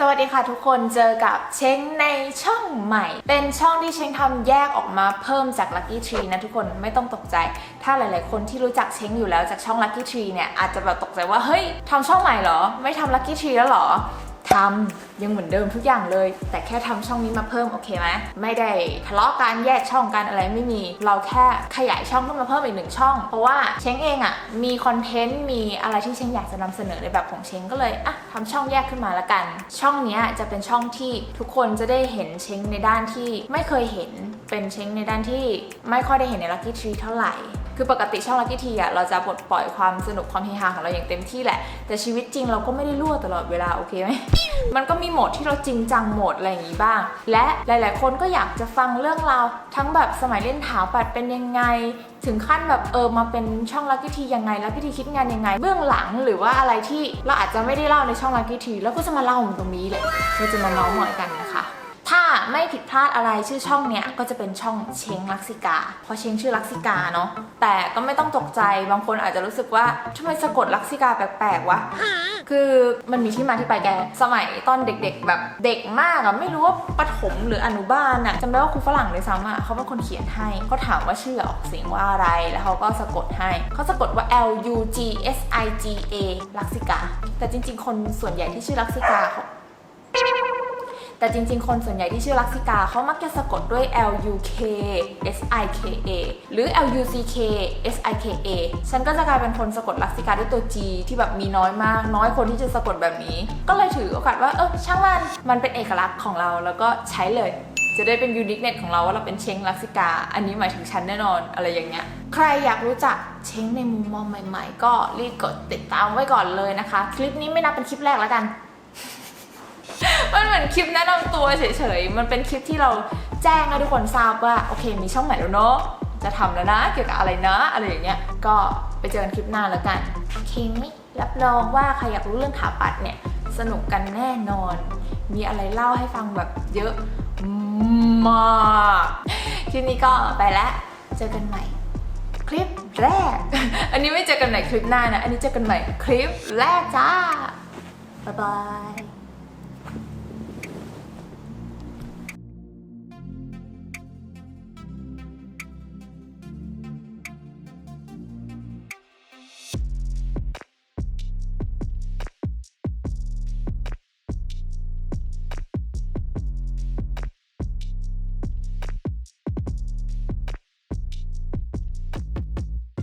สวัสดีค่ะทุกคนเจอกับเช้งในช่องใหม่ เป็นช่องที่เช้งทำแยกออกมาเพิ่มจาก Lucky Tree นะทุกคนไม่ต้องตกใจ ถ้าหลาย ๆ คนที่รู้จักเช้งอยู่แล้วจากช่อง Lucky Tree เนี่ยอาจจะแบบตกใจว่าเฮ้ยทำช่องใหม่เหรอ ไม่ทำ Lucky Tree แล้วเหรอ ทำยังเหมือนเดิมทุกอย่างเลย แต่แค่ทำช่องนี้มาเพิ่มโอเคไหมไม่ได้ทะเลาะกันแยกช่องกันอะไรไม่มี เราแค่ขยายช่องขึ้นมาเพิ่มอีกหนึ่งช่อง เพราะว่าเช้งเองอะ่ะมีคอนเทนต์มีอะไรที่เช้งอยากจะนำเสนอในแบบของเช้งก็เลยอะทำช่องแยกขึ้นมาละกัน ช่องนี้จะเป็นช่องที่ทุกคนจะได้เห็นเช้งในด้านที่ไม่เคยเห็นเป็นเช้งในด้านที่ไม่ค่อยได้เห็นใน Lucky Tree เท่าไหร่ คือปกติช่อง Lucky T อะเราจะปลดปล่อยความสนุกความเฮฮาของเราอย่างเต็มที่แหละ แต่ชีวิตจริงเราก็ไม่ได้รั่วตลอดเวลาโอเคไหมมันก็มีโหมดที่เราจริงจังโหมดอะไรอย่างนี้บ้าง และหลาย ๆ คนก็อยากจะฟังเรื่องราวทั้งแบบสมัยเล่นถาวปัดเป็นยังไง ถึงขั้นแบบเออมาเป็นช่อง Lucky T ยังไง Lucky T คิดงานยังไง เบื้องหลังหรือว่าอะไรที่เราอาจจะไม่ได้เล่าในช่อง Lucky T แล้วก็จะมาเล่าตรงนี้เลยเราจะมาเมาส์มอยกันนะคะ ถ้าไม่ผิดพลาดอะไรชื่อช่องเนี้ยก็จะเป็นช่องเชงลักซิกา เพราะเชงชื่อลักซิกาเนาะแต่ก็ไม่ต้องตกใจบางคนอาจจะรู้สึกว่าทำไมสะกดลักซิกาแปลกๆวะคือมันมีที่มาที่ไปแก สมัยตอนเด็กๆ แบบเด็กมากอะไม่รู้ว่าประถมหรืออนุบาลอะจำได้ว่าครูฝรั่งเลยซ้ำอะเขาเป็นคนเขียนให้เขาถามว่าชื่อออกเสียงว่าอะไรแล้วเขาก็สะกดให้เขาสะกดว่า L U G S I G A ลักซิกา แต่จริงๆ คนส่วนใหญ่ที่ชื่อลักซิกาเขา แต่จริง ๆ คนส่วนใหญ่ที่ชื่อลักซิกาเขามักจะสะกดด้วย L U K S I K A หรือ L U C K S I K A ฉันก็จะกลายเป็นคนสะกดลักซิกาด้วยตัว G ที่แบบมีน้อยมาก น้อยคนที่จะสะกดแบบนี้ ก็เลยถือโอกาสว่าเออช่างมันมันเป็นเอกลักษณ์ของเราแล้วก็ใช้เลยจะได้เป็นยูนิคเน็ตของเราว่าเราเป็นเชงลักซิกา อันนี้หมายถึงฉันแน่นอนอะไรอย่างเงี้ย ใครอยากรู้จักเชงในมุมมองใหม่ ๆ ก็รีบกดติดตามไว้ก่อนเลยนะคะ คลิปนี้ไม่นับเป็นคลิปแรกแล้วกัน มันเหมือนคลิปแนะนำตัวเฉยๆ มันเป็นคลิปที่เราแจ้งให้ทุกคนทราบว่าโอเค มีช่องใหม่แล้วเนาะ จะทำแล้วนะ เกี่ยวกับอะไรนะอะไรอย่างเงี้ย ก็ไปเจอกันคลิปหน้าแล้วกันโอเคไหมรับรองว่าใครอยากรู้เรื่องถาปัดเนี่ยสนุกกันแน่นอน มีอะไรเล่าให้ฟังแบบเยอะมากคลิปนี้ก็ไปแล้ว เจอกันใหม่ คลิปแรก อันนี้ไม่เจอกันใหม่คลิปหน้านะ อันนี้เจอกันใหม่คลิปแรกจ้า บ๊ายบาย